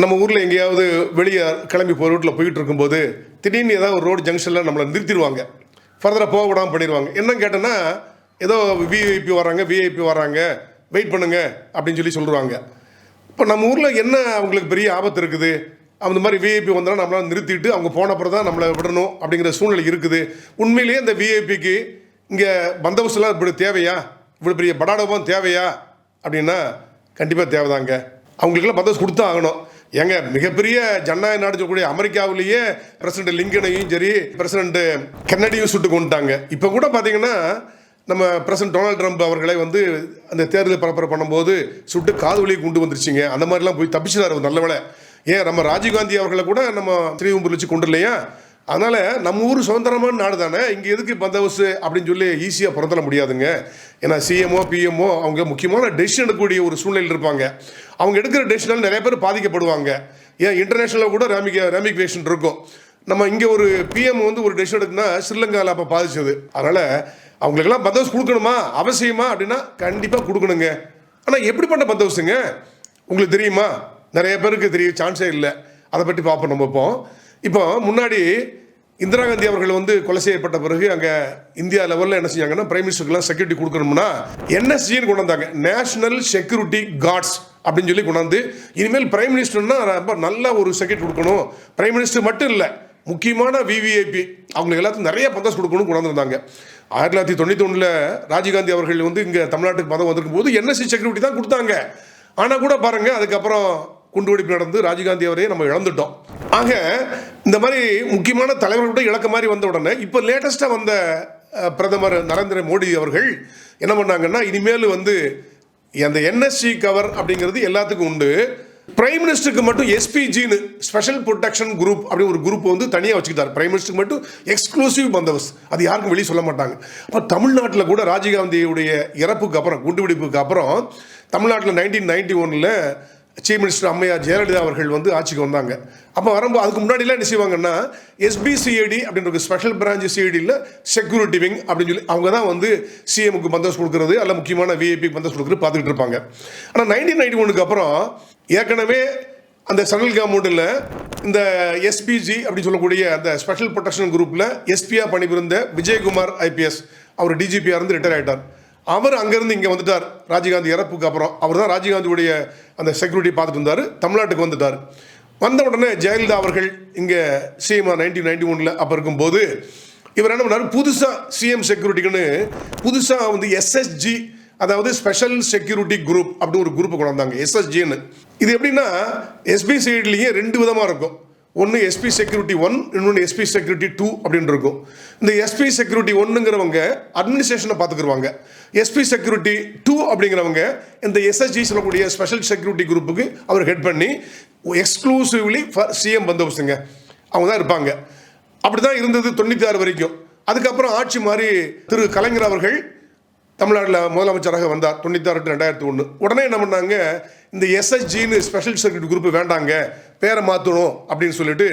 நம்ம ஊரில் எங்கேயாவது வெளியே கிளம்பி போகிற ரூட்டில் போயிட்டு இருக்கும்போது திடீர்னு ஏதாவது ஒரு ரோடு ஜங்ஷனில் நம்மளை நிறுத்திடுவாங்க. ஃபர்தராக போக விடாமல் பண்ணிடுவாங்க. என்னன்னு கேட்டேன்னா ஏதோ விஐபி வராங்க விஐபி வராங்க வெயிட் பண்ணுங்க அப்படின்னு சொல்லி சொல்லுவாங்க இப்போ நம்ம ஊரில் என்ன அவங்களுக்கு பெரிய ஆபத்து இருக்குது? அந்த மாதிரி விஐபி வந்தாலும் நம்மளால் நிறுத்திட்டு அவங்க போன அப்புறம் தான் நம்மளை விடணும் அப்படிங்கிற சூழ்நிலை இருக்குது. உண்மையிலேயே இந்த விஐபிக்கு இங்கே பந்தோபஸ்துலாம் இப்படி தேவையா? இவ்வளோ பெரிய படாடபம் தேவையா? அப்படின்னா கண்டிப்பாக தேவைதாங்க. அவங்களுக்கெல்லாம் பந்தோபஸ்து கொடுத்தா ஆகணும். ஏங்க மிகப்பெரிய ஜனநாயக நாடு சொல்லக்கூடிய அமெரிக்காவிலேயே பிரசிடண்ட் லிங்கனையும் சரி பிரசிடண்ட் கென்னடியும் சுட்டு கொண்டுட்டாங்க. இப்போ கூட பார்த்தீங்கன்னா நம்ம பிரசிடண்ட் டொனால்ட் ட்ரம்ப் அவர்களை வந்து அந்த தேர்தல் பரப்புரை பண்ணும்போது சுட்டு காது வழியை கொண்டு வந்துருச்சுங்க. அந்த மாதிரிலாம் போய் தப்பிச்சிடாரு நல்ல வேலை ஏன் நம்ம ராஜீவ்காந்தி அவர்களை கூட நம்ம ஸ்ரீவிம்பூர் வச்சு கொண்டு இல்லையா அதனால் நம்ம ஊர் சுதந்திரமான நாடு தானே? இங்கே எதுக்கு பந்தோபஸ்து அப்படின்னு சொல்லி ஈஸியாக பிறந்தல முடியாதுங்க. ஏன்னா சிஎம்ஓ பிஎம்ஓ அவங்க முக்கியமான டெசிஷன் எடுக்கக்கூடிய ஒரு சூழ்நிலையில் இருப்பாங்க. அவங்க எடுக்கிற டெசிஷனால் நிறைய பேர் பாதிக்கப்படுவாங்க. ஏன் இன்டர்நேஷனலில் கூட ரேமிக் ரேமிக்வேஷன் இருக்கும். நம்ம இங்கே ஒரு பிஎம் வந்து ஒரு டெசிஷன் எடுக்குன்னா ஸ்ரீலங்காவில் அப்போ பாதிச்சது. அதனால் அவங்களுக்கெல்லாம் பந்தோஸ் கொடுக்கணுமா? அவசியமா? அப்படின்னா கண்டிப்பாக கொடுக்கணுங்க. ஆனால் எப்படிப்பட்ட பந்தோஸுங்க உங்களுக்கு தெரியுமா? நிறைய பேருக்கு தெரிய சான்ஸே இல்லை. அதை பற்றி பார்ப்போம் நம்ம இப்போ இப்போ முன்னாடி இந்திரா காந்தி அவர்கள் வந்து கொலை செய்யப்பட்ட பிறகு அங்கே இந்தியா லெவலில் என்ன செஞ்சாங்கன்னா பிரைம் மினிஸ்டருக்குலாம் செக்யூரிட்டி கொடுக்கணும்னா என்எஸ்ஜின்னு கொண்டு வந்தாங்க. நேஷனல் செக்யூரிட்டி கார்ட்ஸ் அப்படின்னு சொல்லி கொண்டாந்து இனிமேல் பிரைம் மினிஸ்டர்னா ரொம்ப நல்ல ஒரு செக்யூரிட்டி கொடுக்கணும். பிரைம் மினிஸ்டர் மட்டும் இல்லை முக்கியமான விவிஐபி அவங்களுக்கு எல்லாத்துக்கும் நிறைய பந்தஸ் கொடுக்கணும் கொண்டு வந்திருந்தாங்க. ஆயிரத்தி தொள்ளாயிரத்தி தொண்ணூற்றி ஒன்றில் ராஜீவ்காந்தி அவர்கள் வந்து இங்கே தமிழ்நாட்டுக்கு பதம் வந்திருக்கும் போது என்எஸ்சி செக்யூரிட்டி தான் கொடுத்தாங்க. ஆனால் கூட பாருங்கள் அதுக்கப்புறம் குண்டுவெடிப்பு நடந்து ராஜீவ்காந்தி அவரையே நம்ம இழந்துட்டோம். ஆக இந்த மாதிரி முக்கியமான தலைவர்களோட இழக்க மாதிரி வந்த உடனே இப்போ லேட்டஸ்ட்டாக வந்த பிரதமர் நரேந்திர மோடி அவர்கள் என்ன பண்ணாங்கன்னா இனிமேல் வந்து அந்த என்எஸ்சி கவர் அப்படிங்கிறது எல்லாத்துக்கும் உண்டு. பிரைம் மினிஸ்டருக்கு மட்டும் எஸ்பிஜின்னு ஸ்பெஷல் ப்ரொடெக்ஷன் குரூப் அப்படின்னு ஒரு குரூப் வந்து தனியாக வச்சுக்கிட்டார். பிரைம் மினிஸ்டருக்கு மட்டும் எக்ஸ்க்ளூசிவ் பந்தோபஸ்த் அது யாருக்கும் வெளியே சொல்ல மாட்டாங்க. அப்போ தமிழ்நாட்டில் கூட ராஜீவ்காந்தியுடைய இறப்புக்கு அப்புறம் குண்டுவெடிப்புக்கு அப்புறம் தமிழ்நாட்டில் நைன்டீன் நைன்டி ஒனில் சீஃப் மினிஸ்டர் அம்மையார் ஜெயலலிதா அவர்கள் வந்து ஆட்சிக்கு வந்தாங்க. அப்போ வரும்போது அதுக்கு முன்னாடிலாம் என்ன செய்வாங்கன்னா எஸ்பிசிஐடி அப்படின்ற ஒரு ஸ்பெஷல் பிரான்ச் சிஐடியில் செக்யூரிட்டி விங் அப்படின்னு சொல்லி அவங்க தான் வந்து சிஎம்க்கு பந்தோஸ் கொடுக்குறது அல்ல முக்கியமான விஐபி பந்தோஸ் கொடுக்குறது பார்த்துக்கிட்டு இருப்பாங்க. ஆனால் நைன்டீன் நைன்டி ஒனுக்கு அப்புறம் ஏற்கனவே அந்த சென்ட்ரல் கவர்மெண்ட்டில் இந்த எஸ்பிஜி அப்படின்னு சொல்லக்கூடிய அந்த ஸ்பெஷல் ப்ரொடெக்ஷன் குரூப்பில் எஸ்பியா பணிபுரிந்த விஜயகுமார் ஐபிஎஸ் அவர் டிஜிபியாக இருந்து ரிட்டையர் ஆயிட்டார். அவர் அங்கேருந்து இங்கே வந்துட்டார். ராஜீவ்காந்தி இறப்புக்கு அப்புறம் அவர் தான் ராஜீவ்காந்தியுடைய அந்த செக்யூரிட்டி பார்த்துட்டு இருந்தார். தமிழ்நாட்டுக்கு வந்துட்டார். வந்த உடனே ஜெயலலிதா அவர்கள் இங்கே சிஎம்ஆ நைன்டீன் நைன்டி ஒனில் அப்போ இருக்கும்போது இவர் என்ன பண்ணார்? புதுசாக சிஎம் செக்யூரிட்டிக்குன்னு புதுசாக வந்து எஸ்எஸ்ஜி அதாவது ஸ்பெஷல் செக்யூரிட்டி குரூப் அப்படின்னு ஒரு குரூப்பை கொண்டு வந்தாங்க. எஸ்எஸ்ஜின்னு இது எப்படின்னா எஸ்பி ரெண்டு விதமாக இருக்கும். ஒன்று எஸ்பி செக்யூரிட்டி ஒன் இன்னொன்று எஸ்பி செக்யூரிட்டி டூ அப்படின்னு இருக்கும். இந்த எஸ்பி செக்யூரிட்டி ஒன்றுங்கிறவங்க அட்மினிஸ்ட்ரேஷனை பார்த்துக்குருவாங்க எஸ்பி செக்யூரிட்டி டூ அப்படிங்கிறவங்க இந்த எஸ்எஸ்ஜி சொல்லக்கூடிய ஸ்பெஷல் செக்யூரிட்டி குரூப்புக்கு அவர் ஹெட் பண்ணி எக்ஸ்க்ளூசிவ்லி ஃபார் சிஎம் பந்தோபஸ்துங்க. அவங்க தான் இருப்பாங்க. அப்படி தான் இருந்தது தொண்ணூற்றி ஆறு வரைக்கும். அதுக்கப்புறம் ஆட்சி மாறி திரு கலைஞர் அவர்கள் தமிழ்நாட்டில் முதலமைச்சராக வந்தார் தொண்ணூத்தாறு டு ரெண்டாயிரத்தி ஒன்று உடனே என்ன பண்ணாங்க? இந்த எஸ்எஸ்ஜின்னு ஸ்பெஷல் சர்க்கியூட் குரூப் வேண்டாங்க பேரை மாற்றணும் அப்படின்னு சொல்லிட்டு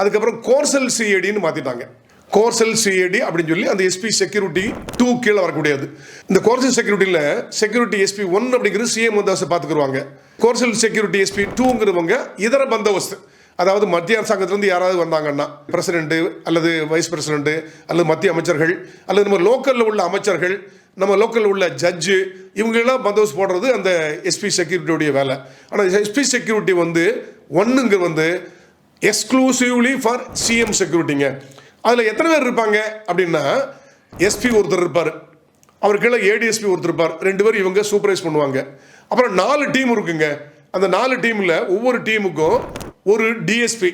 அதுக்கப்புறம் கோர்சல் சிஏடின்னு மாற்றிட்டாங்க கோர்சல் சிஏடி அப்படின்னு சொல்லி அந்த எஸ்பி செக்யூரிட்டி டூ கீழே வரக்கூடியது. இந்த கோர்சல் செக்யூரிட்டியில் செக்யூரிட்டி எஸ்பி ஒன் அப்படிங்கிறது சிஎம் வந்தாசை பார்த்துக்குருவாங்க கோர்சல் செக்யூரிட்டி எஸ்பி டூங்கிறவங்க இதர பந்தோபஸ்து. அதாவது மத்திய அரசாங்கத்திலேருந்து யாராவது வந்தாங்கன்னா பிரசிடென்ட்டு அல்லது வைஸ் பிரசிடென்ட்டு அல்லது மத்திய அமைச்சர்கள் அல்லது நம்ம லோக்கலில் உள்ள அமைச்சர்கள் நம்ம லோக்கலில் உள்ள ஜட்ஜு இவங்கெல்லாம் பந்தோஸ் போடுறது அந்த எஸ்பி செக்யூரிட்டியுடைய வேலை. ஆனால் எஸ்பி செக்யூரிட்டி வந்து ஒன்றுங்க வந்து எக்ஸ்க்ளூசிவ்லி ஃபார் சிஎம் செக்யூரிட்டிங்க அதில் எத்தனை பேர் இருப்பாங்க? அப்படின்னா எஸ்பி ஒருத்தர் இருப்பார். அவர் கீழே ஏடிஎஸ்பி ஒருத்தர் இருப்பார். ரெண்டு பேரும் இவங்க சூப்பர்வைஸ் பண்ணுவாங்க. அப்புறம் நாலு டீம் இருக்குங்க. அந்த நாலு டீமில் ஒவ்வொரு டீமுக்கும் ஒரு டிஎஸ்பி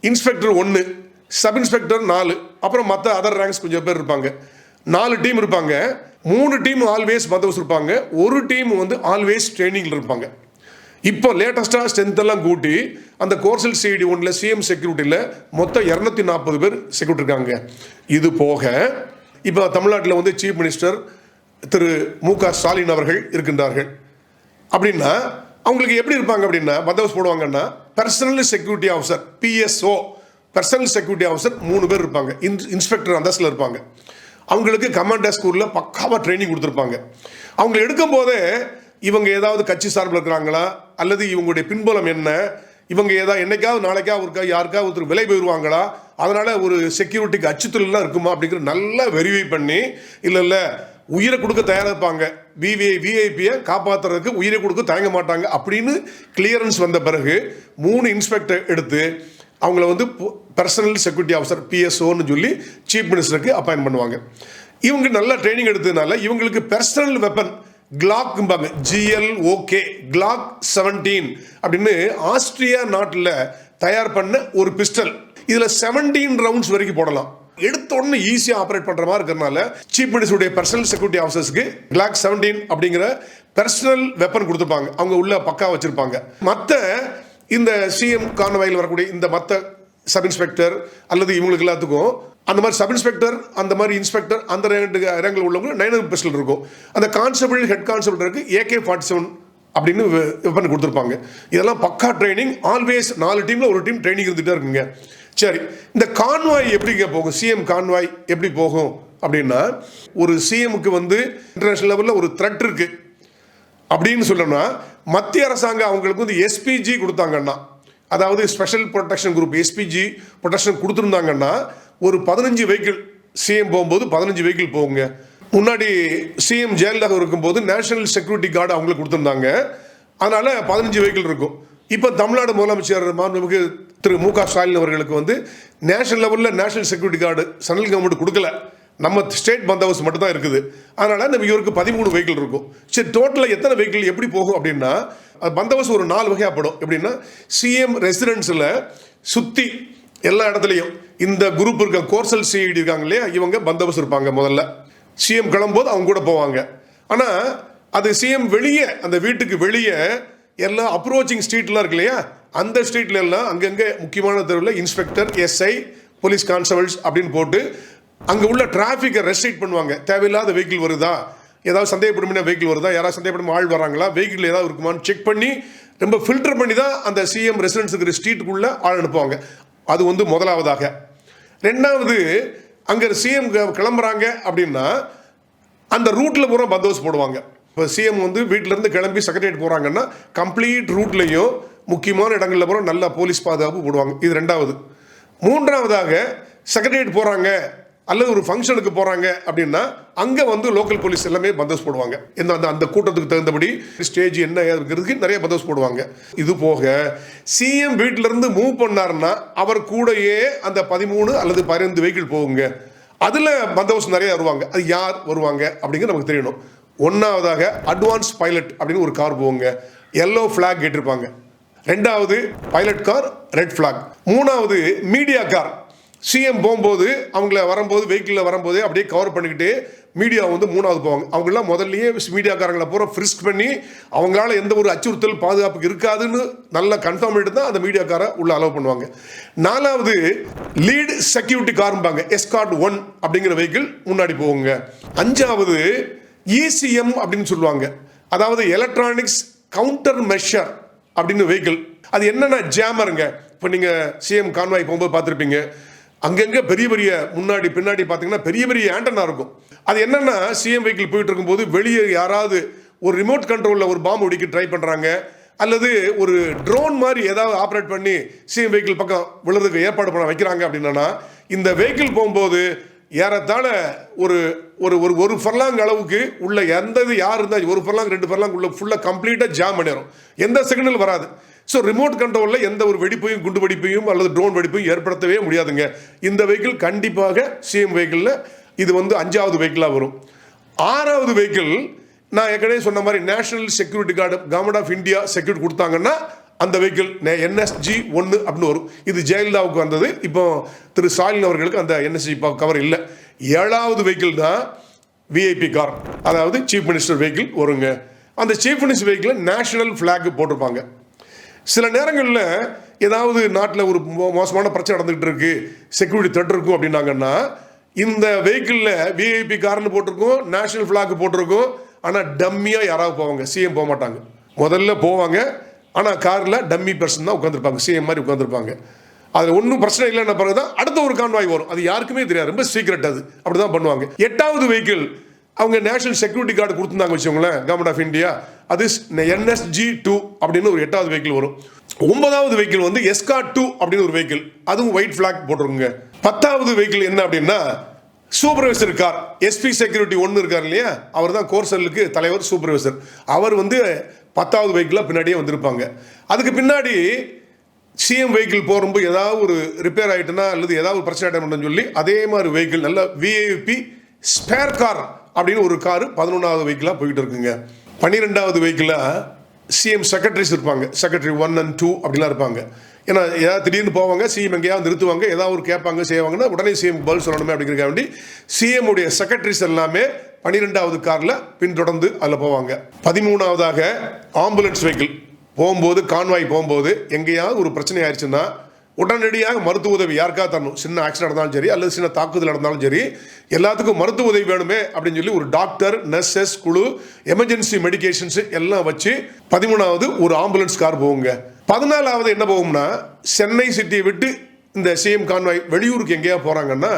இன்ஸ்பெக்டர் ஒன்று சப் இன்ஸ்பெக்டர் நாலு அப்புறம் மற்ற அதர் ரேங்க்ஸ் கொஞ்சம் பேர் இருப்பாங்க. நாலு டீம் இருப்பாங்க. மூணு டீம் ஆல்வேஸ் மதவஸ் இருப்பாங்க ஒரு டீம் வந்து ஆல்வேஸ் ட்ரைனிங்கில் இருப்பாங்க. இப்போ லேட்டஸ்ட்டாக ஸ்ட்ரென்த் எல்லாம் கூட்டி அந்த கோர்சல் சிஐடி ஒன்றில் சிஎம் செக்யூரிட்டியில் மொத்தம் இரநூத்தி நாற்பது பேர் செக்யூரிட்டி இருக்காங்க. இது போக இப்போ தமிழ்நாட்டில் வந்து சீஃப் மினிஸ்டர் திரு மு க ஸ்டாலின் அவர்கள் இருக்கின்றார்கள். அப்படின்னா அவங்களுக்கு எப்படி இருப்பாங்க அப்படின்னா பந்தோபஸ்து போடுவாங்கன்னா personal security officer PSO personal security officer மூணு பேர் இருப்பாங்க. இன் இன்ஸ்பெக்டர் அந்தஸ்தில் இருப்பாங்க. அவங்களுக்கு கமாண்டர் ஸ்கூலில் பக்காவாக ட்ரைனிங் கொடுத்துருப்பாங்க. அவங்க எடுக்கும் போதே இவங்க ஏதாவது கட்சி சார்பில் இருக்கிறாங்களா? அல்லது இவங்களுடைய பின்புலம் என்ன? இவங்க ஏதாவது என்னைக்காவது நாளைக்கா ஒருக்கா யாருக்கா ஒருத்தர் விலை போயிடுவாங்களா அதனால் ஒரு செக்யூரிட்டிக்கு அச்சுறுத்தலாம் இருக்குமா? அப்படிங்கிற நல்லா வெரிஃபை பண்ணி இல்லை இல்லை உயிரை கொடுக்க தயாராக இருப்பாங்க விவிஐ விஐபியை காப்பாற்றுறதுக்கு உயிரை கொடுக்க தயங்க மாட்டாங்க அப்படின்னு கிளியரன்ஸ் வந்த பிறகு மூணு இன்ஸ்பெக்டர் எடுத்து அவங்கள வந்து பர்சனல் செக்யூரிட்டி ஆஃபீஸர் பிஎஸ்ஓன்னு சொல்லி சீஃப் மினிஸ்டருக்கு அப்பாயின் பண்ணுவாங்க. இவங்க நல்லா ட்ரைனிங் எடுத்ததுனால இவங்களுக்கு பர்சனல் வெப்பன் கிளாக்ம்பாங்க ஜிஎல் ஓகே கிளாக் செவன்டீன் அப்படின்னு ஆஸ்திரியா நாட்டில் தயார் பண்ண ஒரு பிஸ்டல் இதில் செவன்டீன் ரவுண்ட்ஸ் வரைக்கும் போடலாம். எடுத்த உடனே ஈஸியாக ஆப்ரேட் பண்ணுற மாதிரி இருக்கிறனால சீஃப் மினிஸ்டருடைய பர்சனல் செக்யூரிட்டி ஆஃபீஸர்ஸ்க்கு கிளாக் செவன்டீன் அப்படிங்கிற பர்சனல் வெப்பன் கொடுத்துருப்பாங்க. அவங்க உள்ள பக்கா வச்சிருப்பாங்க. மற்ற இந்த சிஎம் கான்வாயில் வரக்கூடிய இந்த மற்ற சப் இன்ஸ்பெக்டர் அல்லது இவங்களுக்கு எல்லாத்துக்கும் அந்த மாதிரி சப் இன்ஸ்பெக்டர் அந்த மாதிரி இன்ஸ்பெக்டர் அந்த ரெண்டு இடங்கள் உள்ளவங்க நைன் பெஸ்டில் இருக்கும். அந்த கான்ஸ்டபிள் ஹெட் கான்ஸ்டபிளுக்கு ஏகே ஃபார்ட்டி செவன் அப்படின்னு வெப்பன் கொடுத்துருப்பாங்க. இதெல்லாம் பக்கா ட்ரைனிங் ஆல்வேஸ் நாலு டீமில் ஒரு டீம் ட்ரைனிங் இருந்துகிட்டே இருக்குங்க. சரி இந்த கான்வாய் எப்படிங்க போகும்? சிஎம் கான்வாய் எப்படி போகும் அப்படின்னா ஒரு சிஎம்க்கு வந்து இன்டர்நேஷனல் லெவலில் ஒரு த்ரெட் இருக்குது அப்படின்னு சொல்லணும்னா மத்திய அரசாங்கம் அவங்களுக்கு வந்து எஸ்பிஜி கொடுத்தாங்கன்னா அதாவது special protection group SPG protection கொடுத்துருந்தாங்கன்னா ஒரு பதினஞ்சு வெஹிக்கிள் சிஎம் போகும்போது பதினஞ்சு வெஹிக்கிள் போகுங்க. முன்னாடி சிஎம் ஜெயலலிதா இருக்கும்போது நேஷனல் செக்யூரிட்டி கார்டு அவங்களுக்கு கொடுத்துருந்தாங்க. அதனால் பதினஞ்சு வெஹிக்கிள் இருக்கும். இப்போ தமிழ்நாடு முதலமைச்சர் மாண்புமிகு திரு மு க ஸ்டாலின் அவர்களுக்கு வந்து நேஷனல் லெவலில் national security guard central government கொடுக்கல. நம்ம ஸ்டேட் பந்தோபஸ்து மட்டும் தான் இருக்குது. அதனால் நம்ம இவருக்கு பதிமூணு வெஹிக்கிள் இருக்கும். சரி டோட்டலாக எத்தனை வெஹிக்கிள் எப்படி போகும் அப்படின்னா பந்த் ஹவுஸ் ஒரு நாலு வகையாப்படும். எப்படின்னா சிஎம் ரெசிடென்ஸில் சுற்றி எல்லா இடத்துலையும் இந்த குரூப் இருக்க கோர்சல் சிஐடி இருக்காங்க இல்லையா இவங்க பந்தோபஸ்து இருப்பாங்க முதல்ல. சிஎம் கிளம்போது அவங்க கூட போவாங்க. ஆனால் அது சிஎம் வெளியே அந்த வீட்டுக்கு வெளியே எல்லாம் அப்ரோச்சிங் ஸ்ட்ரீட்லாம் இருக்கு இல்லையா அந்த ஸ்ட்ரீட்ல எல்லாம் அங்கங்கே முக்கியமான தெருவில் இன்ஸ்பெக்டர் எஸ்ஐ போலீஸ் கான்ஸ்டபிள்ஸ் அப்படின்னு போட்டு அங்கே உள்ள டிராஃபிக்கை ரெஸ்ட்ரிக்ட் பண்ணுவாங்க. தேவையில்லாத வெஹிக்கிள் வருதா? ஏதாவது சந்தேகப்படும் வெஹிக்கிள் வருதா? யாராவது சந்தேகப்படும் ஆள் வராங்களா? வெஹிக்கிள் ஏதாவது இருக்குமான்னு செக் பண்ணி ரொம்ப ஃபில்டர் பண்ணி தான் அந்த சிஎம் ரெசிடென்ஸ் இருக்கிற ஸ்ட்ரீட்டுக்குள்ளே ஆள் அனுப்புவாங்க. அது வந்து முதலாவதாக. ரெண்டாவது அங்கே சிஎம் கிளம்புறாங்க அப்படின்னா அந்த ரூட்டில் பூரா பந்தோஸ் போடுவாங்க. இப்போ சிஎம் வந்து வீட்டிலேருந்து கிளம்பி செக்ரட்டரியேட் போகிறாங்கன்னா கம்ப்ளீட் ரூட்லேயும் முக்கியமான இடங்களில் பூரா நல்ல போலீஸ் பாதுகாப்பு போடுவாங்க. இது ரெண்டாவது. மூன்றாவதாக செக்ரட்டரியேட் போகிறாங்க அல்லது ஒரு ஃபங்க்ஷனுக்கு போகிறாங்க அப்படின்னா அங்கே வந்து லோக்கல் போலீஸ் எல்லாமே பந்தோஸ் போடுவாங்க. இந்த அந்த அந்த கூட்டத்துக்கு தகுந்தபடி ஸ்டேஜ் என்ன இருக்கிறதுக்கு நிறைய பந்தோஸ் போடுவாங்க. இது போக சிஎம் வீட்டிலேருந்து மூவ் பண்ணாருன்னா அவர் கூடயே அந்த பதிமூணு அல்லது பதினைந்து வெஹிக்கிள் போகுங்க. அதில் பந்தோஸ் நிறைய வருவாங்க. அது யார் வருவாங்க அப்படிங்கிறது நமக்கு தெரியணும். ஒன்றாவதாக அட்வான்ஸ் பைலட் அப்படின்னு ஒரு கார் போகுங்க. எல்லோ ஃப்ளாக் கேட்டிருப்பாங்க. ரெண்டாவது பைலட் கார் ரெட் ஃப்ளாக் மூணாவது மீடியா கார் சிஎம் போகும்போது அவங்கள வரும்போது வெஹிக்கிளில் வரும்போது அப்படியே கவர் பண்ணிக்கிட்டு மீடியா வந்து மூணாவது போவாங்க. அவங்களாம் முதல்லயே மீடியாக்காரங்களை பூரா ஃப்ரிஸ்க் பண்ணி அவங்களால எந்த ஒரு அச்சுறுத்தல் பாதுகாப்புக்கு இருக்காதுன்னு நல்லா கன்ஃபார்ம் பண்ணிட்டு தான் அந்த மீடியாக்காரை உள்ள அலோவ் பண்ணுவாங்க. நாலாவது லீடு செக்யூரிட்டி கார்ம்பாங்க எஸ்கார்ட் ஒன் அப்படிங்கிற வெஹிக்கிள் முன்னாடி போகுங்க. அஞ்சாவது இசிஎம் அப்படின்னு சொல்லுவாங்க. அதாவது எலக்ட்ரானிக்ஸ் கவுண்டர் மெஷர் அப்படின்னு வெஹிக்கிள் அது என்னென்ன ஜாமருங்க இப்போ நீங்கள் சிஎம் கான்வாய் போகும்போது பார்த்துருப்பீங்க. அங்கங்கே பெரிய பெரிய முன்னாடி பின்னாடி பார்த்தீங்கன்னா பெரிய பெரிய ஆண்டனா இருக்கும். அது என்னன்னா சிஎம் வெஹிக்கிள் போயிட்டு இருக்கும்போது வெளியே யாராவது ஒரு ரிமோட் கண்ட்ரோலில் ஒரு பாம்பு வெடிக்க ட்ரை பண்ணுறாங்க அல்லது ஒரு ட்ரோன் மாதிரி ஏதாவது ஆப்ரேட் பண்ணி சிஎம் வெஹிக்கிள் பக்கம் விழுறதுக்கு ஏற்பாடு பண்ண வைக்கிறாங்க அப்படின்னா இந்த வெஹிக்கிள் போகும்போது ஏறத்தாழ ஒரு ஒரு ஒரு ஒரு ஃபர்லாங் அளவுக்கு உள்ள எந்த இது யார் இருந்தால் ஒரு ஃபர்லாங் ரெண்டு ஃபர்லாங் உள்ள ஃபுல்லாக கம்ப்ளீட்டாக ஜாம் பண்ணிடும் எந்த சிக்னல் வராது. ஸோ ரிமோட் கண்ட்ரோலில் எந்த ஒரு வெடிப்பையும் குண்டு வெடிப்பையும் அல்லது ட்ரோன் வெடிப்பையும் ஏற்படுத்தவே முடியாதுங்க. இந்த வெஹிக்கிள் கண்டிப்பாக சிஎம் வெஹிக்கிளில் இது வந்து அஞ்சாவது வெஹிக்கிளாக வரும். ஆறாவது வெஹிக்கிள் நான் ஏற்கனவே சொன்ன மாதிரி national security guard government of India security கொடுத்தாங்கன்னா அந்த வெஹிக்கிள் என்எஸ்ஜி ஒன்று அப்படின்னு வரும். இது ஜெயலலிதாவுக்கு வந்தது. இப்போ திரு ஸ்டாலின் அவர்களுக்கு அந்த என்எஸ்ஜி கவர் இல்லை. ஏழாவது வெஹிக்கிள் தான் விஐபி கார் அதாவது சீஃப் மினிஸ்டர் வெஹிக்கிள் வருங்க. அந்த chief minister vehicle national flag போட்டிருப்பாங்க. சில நேரங்களில் ஏதாவது நாட்டில் ஒரு மோ- மோசமான பிரச்சனை நடந்துகிட்டு இருக்கு செக்யூரிட்டி த்ரெட் இருக்கும் அப்படின்னாங்கன்னா இந்த வெஹிக்கிளில் விஐபி கார்னு போட்டிருக்கோம் நேஷனல் ஃப்ளாக் போட்டிருக்கோம் ஆனால் டம்மியாக யாராவது போவாங்க சிஎம் போக மாட்டாங்க. முதல்ல போவாங்க ஆனால் காரில் டம்மி பர்சன் தான் உட்காந்துருப்பாங்க சிஎம் மாதிரி உட்காந்துருப்பாங்க அதில் ஒன்றும் பிரச்சனை இல்லைன்ன பிறகு தான் அடுத்த ஒரு கான்வாய் வரும். அது யாருக்குமே தெரியாது. ரொம்ப சீக்ரெட் அது. அப்படி தான் பண்ணுவாங்க. எட்டாவது வெஹிக்கிள் அவங்க நேஷனல் செக்யூரிட்டி கார்டு கொடுத்துருந்தாங்க வச்சுக்கோங்களேன் கவர்மெண்ட் ஆஃப் இந்தியா அது என்எஸ்ஜி டூ அப்படின்னு ஒரு எட்டாவது வெஹிக்கிள் வரும். ஒன்பதாவது வெஹிக்கிள் வந்து எஸ்கா டூ அப்படின்னு ஒரு வெஹிக்கிள் அதுவும் ஒயிட் ஃபிளாக் போட்டிருக்குங்க. பத்தாவது வெஹிக்கிள் என்ன அப்படின்னா சூப்பர்வைசர் கார் எஸ்பி செக்யூரிட்டி ஒன்று இருக்கார் இல்லையா? அவர் தான் கோர்சலுக்கு தலைவர் சூப்பர்வைசர் அவர் வந்து பத்தாவது வெஹிக்கிளாக பின்னாடியே வந்திருப்பாங்க. அதுக்கு பின்னாடி சிஎம் வெஹிக்கிள் போகும்போது ஏதாவது ஒரு ரிப்பேர் ஆகிட்டுனா அல்லது ஏதாவது ஒரு பிரச்சனை ஆகிட்டோம்னு சொல்லி அதே மாதிரி வெஹிக்கிள் நல்ல விஐபி ஸ்பேர் கார் அப்படின்னு ஒரு காரு பதினொன்றாவது வெஹிக்கிளாக போயிட்டு இருக்குங்க. பன்னிரெண்டாவது வெஹிக்கிளாக சிஎம் செக்ரட்டரிஸ் இருப்பாங்க. செக்ரட்டரி ஒன் அண்ட் டூ அப்படிலாம் இருப்பாங்க. ஏன்னா ஏதாவது திடீர்னு போவாங்க சிஎம் எங்கேயாவது நிறுத்துவாங்க ஏதாவது ஒரு கேட்பாங்க செய்வாங்கன்னா உடனே சிஎம் பதில் சொல்லணுமே அப்படிங்கிறக்க வேண்டி சிஎம் உடைய செக்ரட்டரிஸ் எல்லாமே பன்னிரெண்டாவது காரில் பின்தொடர்ந்து அதில் போவாங்க. பதிமூணாவதாக ஆம்புலன்ஸ் வெஹிக்கிள் போகும்போது கான்வாய் போகும்போது எங்கேயாவது ஒரு பிரச்சனை ஆயிடுச்சுன்னா உடனடியாக மருத்துவ உதவி யாருக்கா தரணும்? சின்ன ஆக்சிடென்ட் நடந்தாலும் சரி அல்லது சின்ன தாக்குதல் நடந்தாலும் சரி எல்லாத்துக்கும் மருத்துவ உதவி வேணுமே அப்படின்னு சொல்லி ஒரு டாக்டர் நர்சஸ் குழு எமர்ஜென்சி மெடிக்கேஷன்ஸ் எல்லாம் வச்சு பதிமூணாவது ஒரு ஆம்புலன்ஸ் கார் போகுங்க. பதினாலாவது என்ன போகும்னா சென்னை சிட்டியை விட்டு இந்த சிஎம் கான்வாய் வெளியூருக்கு எங்கேயா போகிறாங்கன்னா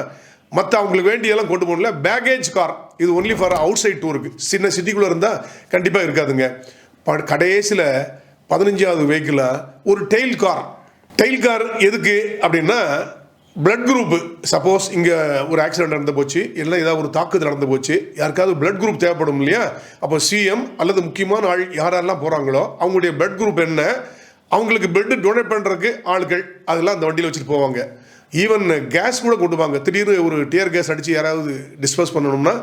மற்ற அவங்களுக்கு வேண்டியெல்லாம் கொண்டு போகல பேகேஜ் கார் இது ஒன்லி ஃபார் அவுட் சைட் டூருக்கு சின்ன சிட்டிக்குள்ளே இருந்தால் கண்டிப்பாக இருக்காதுங்க. ப- கடைசியில் பதினஞ்சாவது வெஹிக்கிளாக ஒரு டெயில் கார் டெயில் கார் எதுக்கு அப்படின்னா பிளட் குரூப்பு சப்போஸ் இங்கே ஒரு ஆக்சிடென்ட் நடந்து போச்சு இல்லை ஏதாவது ஒரு தாக்குதல் நடந்து போச்சு யாருக்காவது பிளட் குரூப் தேவைப்படும் இல்லையா? அப்போ சிஎம் அல்லது முக்கியமான ஆள் யாரெல்லாம் போகிறாங்களோ அவங்களுடைய பிளட் குரூப் என்ன? அவங்களுக்கு பிளட் டொனேட் பண்ணுறதுக்கு ஆட்கள் அதெல்லாம் அந்த வண்டியில் வச்சுட்டு போவாங்க. ஈவன் கேஸ் கூட கொண்டு வாங்க. திடீர்னு ஒரு டியர் கேஸ் அடித்து யாராவது டிஸ்போஸ் பண்ணணும்னா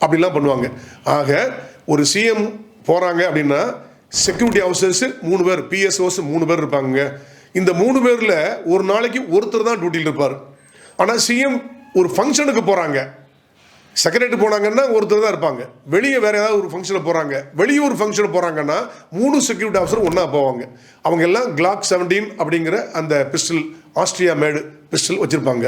அப்படிலாம் பண்ணுவாங்க. ஆக ஒரு சிஎம் போகிறாங்க அப்படின்னா செக்யூரிட்டி ஆஃபீஸர்ஸ் மூணு பேர் பிஎஸ்ஓஸ் மூணு பேர் இருப்பாங்க இந்த மூணு பேரில் ஒரு நாளைக்கு ஒருத்தர் தான் டியூட்டியில் இருப்பார். ஆனால் சிஎம் ஒரு ஃபங்க்ஷனுக்கு போகிறாங்க செக்ரட்டரி போனாங்கன்னா ஒருத்தர் தான் இருப்பாங்க. வெளியே வேறு ஏதாவது ஒரு ஃபங்க்ஷனில் போகிறாங்க வெளியே ஒரு ஃபங்க்ஷன் போகிறாங்கன்னா மூணு செக்யூரிட்டி ஆஃபீஸர் ஒன்றா போவாங்க. அவங்க எல்லாம் கிளாக் செவன்டீன் அப்படிங்கிற அந்த பிஸ்டல் ஆஸ்திரியா மேடு பிஸ்டல் வச்சுருப்பாங்க.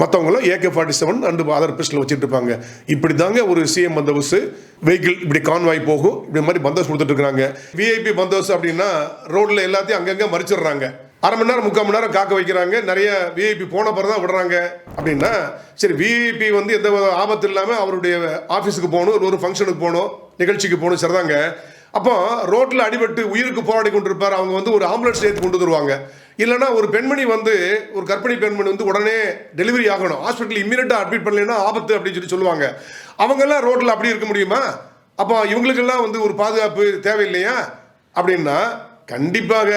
மற்றவங்களாம் AK forty seven and other pistol வச்சுட்டு இருப்பாங்க இப்படி தாங்க ஒரு சிஎம் பந்தோபஸ்து வெஹிக்கிள் இப்படி கான்வாய் போகும். இப்படி மாதிரி பந்தோஸ் கொடுத்துட்டு விஐபி பந்தோபஸ்து அப்படின்னா ரோட்டில் எல்லாத்தையும் அங்கங்கே மறிச்சிடுறாங்க. அரை மணி நேரம் முக்கால் மணி நேரம் காக்க வைக்கிறாங்க. நிறைய விஐபி போன பிறகு தான் விடுறாங்க. அப்படின்னா சரி விஐபி வந்து எந்த வித ஆபத்து இல்லாமல் அவருடைய ஆஃபீஸுக்கு போகணும் ஒரு ஃபங்க்ஷனுக்கு போகணும் நிகழ்ச்சிக்கு போகணும் சரிதாங்க. அப்போ ரோட்டில் அடிபட்டு உயிருக்கு போராடி கொண்டிருப்பார். அவங்க வந்து ஒரு ஆம்புலன்ஸ் ஏற்றி கொண்டு வருவாங்க இல்லைன்னா ஒரு பெண்மணி வந்து ஒரு கர்ப்பிணி பெண்மணி வந்து உடனே டெலிவரி ஆகணும். ஹாஸ்பிட்டல் இம்மீடியட்டாக அட்மிட் பண்ணலைன்னா ஆபத்து அப்படின்னு சொல்லி சொல்லுவாங்க. அவங்கெல்லாம் ரோட்டில் அப்படி இருக்க முடியுமா? அப்போ இவங்களுக்கெல்லாம் வந்து ஒரு பாதுகாப்பு தேவையில்லையா? அப்படின்னா கண்டிப்பாக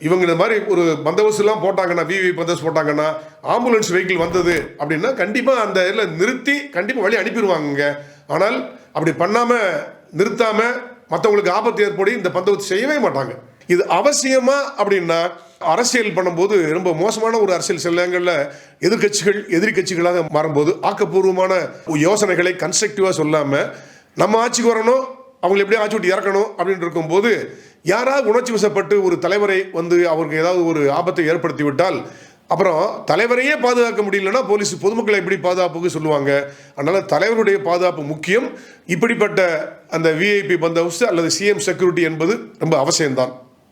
இவங்க இந்த மாதிரி ஒரு பந்தோபஸ்து போட்டாங்கன்னா விவி பந்தோபஸ்து போட்டாங்கன்னா ஆம்புலன்ஸ் வெஹிக்கிள் வந்தது அப்படின்னா கண்டிப்பாக அந்த இதில் நிறுத்தி கண்டிப்பாக வழி அனுப்பிடுவாங்க ஆனால் அப்படி பண்ணாமல் நிறுத்தாமல் மற்றவங்களுக்கு ஆபத்து ஏற்படி இந்த பந்தோபஸ்து செய்யவே மாட்டாங்க. இது அவசியமா அப்படின்னா அரசியல் பண்ணும்போது ரொம்ப மோசமான ஒரு அரசியல் சில எதிர்கட்சிகள் எதிர்க்கட்சிகள் எதிரி கட்சிகளாக மாறும்போது ஆக்கப்பூர்வமான யோசனைகளை கன்ஸ்ட்ரக்டிவாக சொல்லாமல் நம்ம ஆட்சிக்கு வரணும் அவங்களை எப்படியும் ஆட்சி விட்டு இறக்கணும் அப்படின்னு இருக்கும்போது யாராவது உணர்ச்சி வசப்பட்டு ஒரு தலைவரை வந்து அவருக்கு ஏதாவது ஒரு ஆபத்தை ஏற்படுத்தி விட்டால் அப்புறம் தலைவரையே பாதுகாக்க முடியலன்னா போலீஸ் பொதுமக்களை எப்படி பாதுகாப்புக்கு சொல்லுவாங்க? அதனால் தலைவருடைய பாதுகாப்பு முக்கியம். இப்படிப்பட்ட அந்த விஐபி பந்தோபஸ்து அல்லது சிஎம் செக்யூரிட்டி என்பது ரொம்ப அவசியம்தான்.